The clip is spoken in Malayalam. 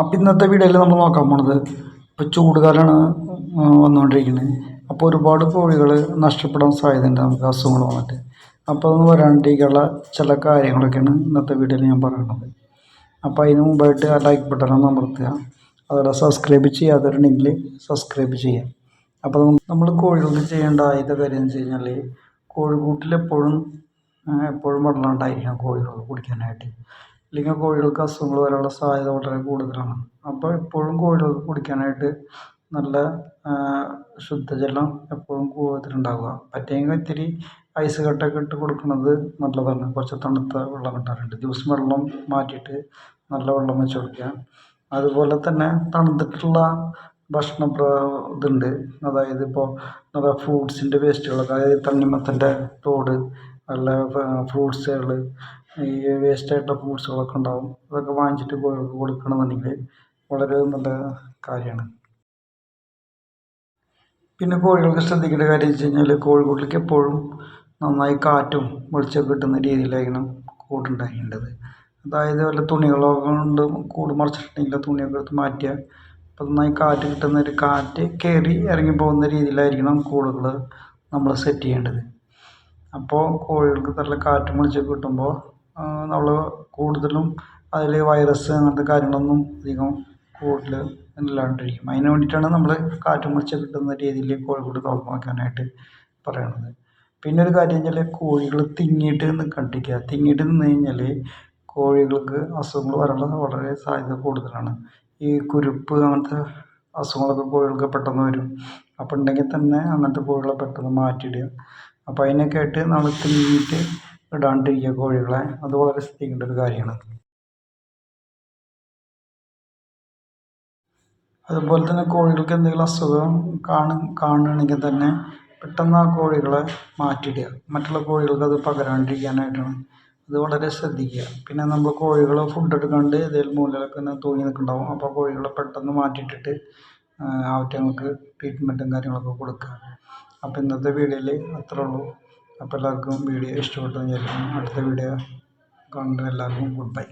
അപ്പം ഇന്നത്തെ വീഡിയോയിൽ നമ്മൾ നോക്കാൻ പോണത് ഇപ്പോൾ ചൂട് കാലമാണ് വന്നുകൊണ്ടിരിക്കുന്നത് അപ്പോൾ ഒരുപാട് കോഴികൾ നഷ്ടപ്പെടാൻ സാധ്യതയുണ്ട് നമുക്ക് അസുഖങ്ങൾ വന്നിട്ട്. അപ്പോൾ അതൊന്നും വരാണ്ടിരിക്കാനുള്ള ചില കാര്യങ്ങളൊക്കെയാണ് ഇന്നത്തെ വീഡിയോയിൽ ഞാൻ പറയുന്നത്. അപ്പോൾ അതിന് മുമ്പായിട്ട് ആ ലൈക്ക് ബട്ടൺ അമർത്തുക. അതുപോലെ സബ്സ്ക്രൈബ് ചെയ്യാത്തവരുണ്ടെങ്കിൽ സബ്സ്ക്രൈബ് ചെയ്യാം അപ്പോൾ നമ്മൾ കോഴികൾക്ക് ചെയ്യേണ്ട ആദ്യത്തെ കാര്യം എന്ന് വെച്ച് കഴിഞ്ഞാൽ കോഴിക്കൂട്ടിൽ എപ്പോഴും എപ്പോഴും വെള്ളം ഉണ്ടായിരിക്കണം കോഴികൾക്ക് കുടിക്കാനായിട്ട്. ഇല്ലെങ്കിൽ കോഴികൾക്ക് അസുഖങ്ങൾ വരാനുള്ള സാധ്യത വളരെ കൂടുതലാണ്. അപ്പോൾ എപ്പോഴും കോഴികൾക്ക് കുടിക്കാനായിട്ട് നല്ല ശുദ്ധജലം എപ്പോഴും കൂവത്തിലുണ്ടാവുക പറ്റുമെങ്കിൽ ഇത്തിരി ഐസ് കട്ടയൊക്കെ ഇട്ട് കൊടുക്കുന്നത് നല്ലതാണ്. കുറച്ച് തണുത്ത വെള്ളം കിട്ടാറുണ്ട്. ദിവസം വെള്ളം മാറ്റിയിട്ട് നല്ല വെള്ളം വെച്ച് കൊടുക്കുക. അതുപോലെ തന്നെ തണുത്തിട്ടുള്ള ഭക്ഷണ ഇതുണ്ട്. അതായത് ഇപ്പോൾ നമ്മുടെ ഫ്രൂട്ട്സിന്റെ വേസ്റ്റുകളൊക്കെ അതായത് തണ്ണിമത്തന്റെ തോട് അല്ല ഫ്രൂട്ട്സുകൾ ഈ വേസ്റ്റ് ആയിട്ടുള്ള ഫ്രൂട്ട്സുകളൊക്കെ ഉണ്ടാവും. അതൊക്കെ വാങ്ങിച്ചിട്ട് കൊടുക്കണമെന്നുണ്ടെങ്കിൽ വളരെ നല്ല കാര്യമാണ്. പിന്നെ കോഴികൾക്ക് ശ്രദ്ധിക്കേണ്ട കാര്യം വെച്ച് കഴിഞ്ഞാൽ കോഴിക്കൂട്ടിലേക്ക് എപ്പോഴും നന്നായി കാറ്റും വെളിച്ചമൊക്കെ കിട്ടുന്ന രീതിയിലായിരിക്കണം കൂടുണ്ടാക്കേണ്ടത് അതായത് വല്ല തുണികളോ കൊണ്ട് കൂട് മറിച്ചിട്ടുണ്ടെങ്കിൽ തുണിയൊക്കെ എടുത്ത് മാറ്റിയാൽ അപ്പോൾ നന്നായി കാറ്റ് കിട്ടുന്ന ഒരു കാറ്റ് കയറി ഇറങ്ങി പോകുന്ന രീതിയിലായിരിക്കണം കൂടുകൾ നമ്മൾ സെറ്റ് ചെയ്യേണ്ടത്. അപ്പോൾ കോഴികൾക്ക് നല്ല കാറ്റും വെളിച്ചമൊക്കെ കിട്ടുമ്പോൾ നമ്മൾ കൂടുതലും അതിൽ വൈറസ് അങ്ങനത്തെ കാര്യങ്ങളൊന്നും അധികം കൂടുതൽ ഇല്ലാണ്ടിരിക്കും. അതിന് വേണ്ടിയിട്ടാണ് നമ്മൾ കാറ്റും വെളിച്ചം കിട്ടുന്ന രീതിയിൽ കോഴിക്കൂട് തുറന്ന് വെക്കാനായിട്ട് പറയണത്. പിന്നെ ഒരു കാര്യം വെച്ചാൽ കോഴികൾ തിങ്ങിയിട്ട് നിൽക്കാണ്ടിരിക്കുക തിങ്ങിയിട്ട് നിന്ന് കഴിഞ്ഞാൽ കോഴികൾക്ക് അസുഖങ്ങൾ വരാനുള്ള വളരെ സാധ്യത കൂടുതലാണ്. ഈ കുരുപ്പ് അങ്ങനത്തെ അസുഖങ്ങളൊക്കെ കോഴികൾക്ക് പെട്ടെന്ന് വരും. അപ്പോൾ ഉണ്ടെങ്കിൽ തന്നെ അങ്ങനത്തെ കോഴികളെ പെട്ടെന്ന് മാറ്റിയിടുക. അപ്പോൾ അതിനൊക്കെ ആയിട്ട് നമ്മൾ തിങ്ങിയിട്ട് ഇടാണ്ടിരിക്കുക കോഴികളെ. അത് വളരെ ശ്രദ്ധിക്കേണ്ട ഒരു കാര്യമാണ്. അതുപോലെ തന്നെ കോഴികൾക്ക് എന്തെങ്കിലും അസുഖം കാണു കാണുകയാണെങ്കിൽ തന്നെ പെട്ടെന്ന് ആ കോഴികളെ മാറ്റിയിടുക. മറ്റുള്ള കോഴികൾക്ക് അത് പകരാണ്ടിരിക്കാനായിട്ടാണ്. അത് വളരെ ശ്രദ്ധിക്കുക. പിന്നെ നമ്മൾ കോഴികൾ ഫുഡ് എടുക്കാണ്ട് ഏതെങ്കിലും മൂലയിലൊക്കെ ഇങ്ങനെ തൂങ്ങി നിൽക്കുന്നുണ്ടാവും. അപ്പോൾ കോഴികളെ പെട്ടെന്ന് മാറ്റിയിട്ടിട്ട് അവറ്റങ്ങൾക്ക് ട്രീറ്റ്മെന്റും കാര്യങ്ങളൊക്കെ കൊടുക്കുക. അപ്പോൾ ഇന്നത്തെ വീഡിയോയിൽ അത്രേ ഉള്ളൂ. അപ്പോൾ എല്ലാവർക്കും വീഡിയോ ഇഷ്ടപ്പെട്ടെന്ന് വിചാരിക്കുന്നു. അടുത്ത വീഡിയോ കാണുന്ന എല്ലാവർക്കും ഗുഡ് ബൈ